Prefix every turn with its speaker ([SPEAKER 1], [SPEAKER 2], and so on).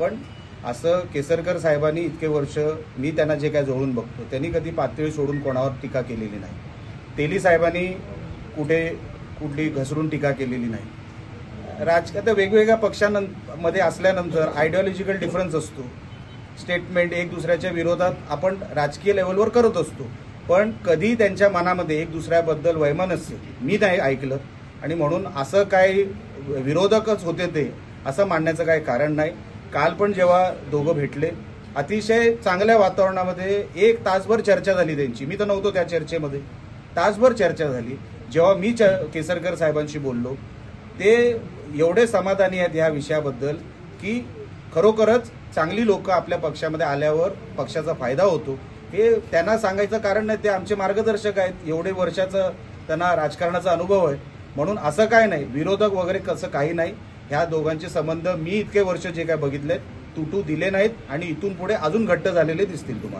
[SPEAKER 1] पण असं केसरकर साहेबांनी इतके वर्ष मी त्यांना जे काय जोडून बघतो त्यांनी कधी पातळी सोडून कोणावर टीका केलेली नाही. तेली साहेबांनी कुठे कुठली घसरून टीका केलेली नाही. राजकारण वेगवेगळ्या पक्षांमध्ये असल्यानंतर आयडिओलॉजिकल डिफरन्स असतो. स्टेटमेंट एक दुसऱ्याच्या विरोधात आपण राजकीय लेवलवर करत असतो. पण कधी त्यांच्या मनामध्ये एक दुसऱ्याबद्दल वैमनस्य मी नाही ऐकलं. आणि म्हणून असं काय विरोधकच होते ते असं मानण्याचं काही कारण नाही. काल पण जेव्हा दोघं भेटले अतिशय चांगल्या वातावरणामध्ये एक तासभर चर्चा झाली त्यांची. मी तर नव्हतो त्या चर्चेमध्ये. तासभर चर्चा झाली. जेव्हा मी च केसरकर साहेबांशी बोललो ते एवढे समाधानी आहेत ह्या विषयाबद्दल की खरोखरच चांगली लोक आपल्या पक्षामध्ये आल्यावर पक्षाचा फायदा होतो. हे त्यांना सांगायचं कारण नाही ते आमचे मार्गदर्शक आहेत. एवढे वर्षाचं त्यांना राजकारणाचा अनुभव आहे. म्हणून असं काय नाही विरोधक वगैरे कसं काही नाही. ह्या दोघांचे संबंध मी इतके वर्ष जे काय बघितले तुटू दिले नाहीत आणि इथून पुढे अजून घट्ट झालेले दिसतील तुम्हाला.